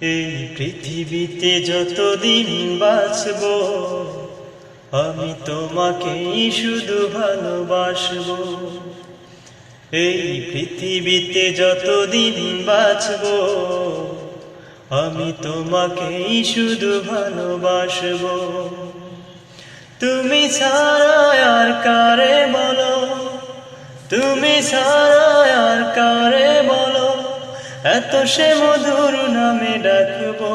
এই পৃথিবীতে যতদিন বাঁচব, আমি তোমাকেই শুধু ভালোবাসব। এই পৃথিবীতে যতদিন বাঁচব, আমি তোমাকেই শুধু ভালোবাসব। তুমি ছাড়া আর কারে বলো? তুমি ছাড়া আর কারে বলো? এত সে মধুর নামে ডাকবো,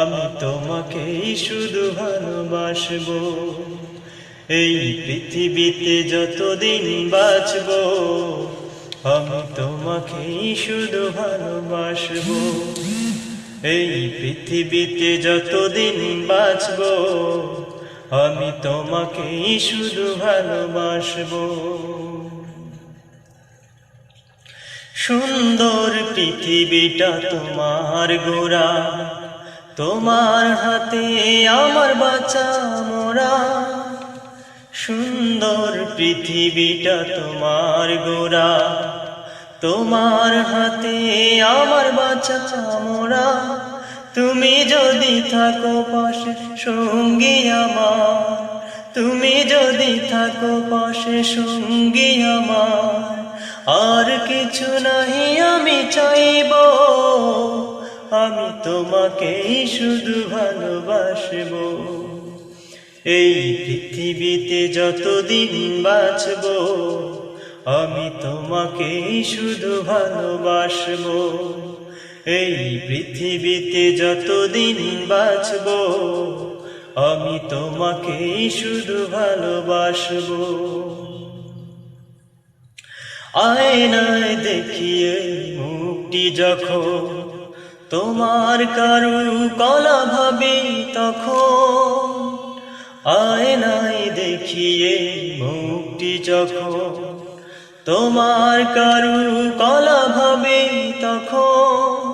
আমি তোমাকেই শুধু ভালোবাসবো। এই পৃথিবীতে যতদিন বাঁচব, আমি তোমাকেই শুধু ভালোবাসবো। এই পৃথিবীতে যতদিন বাঁচব, আমি তোমাকেই শুধু ভালোবাসবো। সুন্দর পৃথিবীটা তোমার গোরা তোমার হাতে আমার বাঁচা মোরা। সুন্দর পৃথিবীটা তোমার গোরা তোমার হাতে আমার বাঁচা মোরা তুমি যদি থাকো পাশে সঙ্গী আমার। তুমি যদি থাকো পাশে সঙ্গী আমার। আর কিছু নাহি আমি চাইব। আমি তোমাকেই শুধু ভালোবাসব। এই পৃথিবীতে যতদিন বাঁচব, আমি তোমাকেই শুধু ভালোবাসব। এই পৃথিবীতে যতদিন বাঁচব, আমি তোমাকেই শুধু ভালোবাসবো। আয়নায় দেখিয়ে মুক্তি যখন তোমার কারু কলা ভাবে তখন, আয়নায় দেখিয়ে মুক্তি যখন তোমার কারু কলা ভাবে তখন,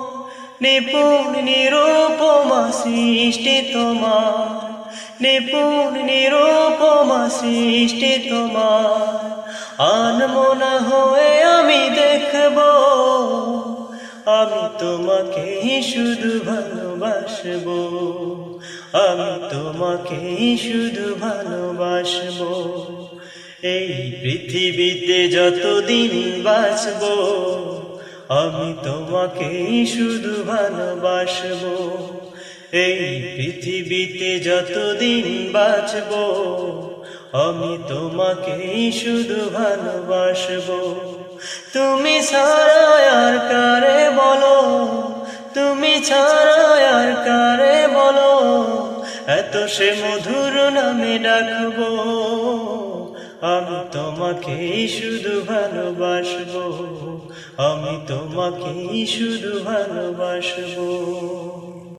নিপুণ নিরূপমা সৃষ্টি তোমার, নিপুণ নিরূপমা সৃষ্টি তোমার। আনমনা হয়ে আমি দেখব। আমি তোমাকে শুধু ভালোবাসব। আমি তোমাকে শুধু ভালোবাসব। এই পৃথিবীতে যতদিন বাঁচব, আমি তোমাকে শুধু ভালোবাসব। এই পৃথিবীতে যতদিন বাঁচব আমি তোমাকেই শুধু ভালোবাসব। তুমি ছাড়া কারে বলো? তুমি ছাড়া আর কারে বলো? এত সে মধুর নামে ডাকবো। আমি তোমাকে শুধু ভালোবাসবো। আমি তোমাকেই শুধু ভালোবাসবো।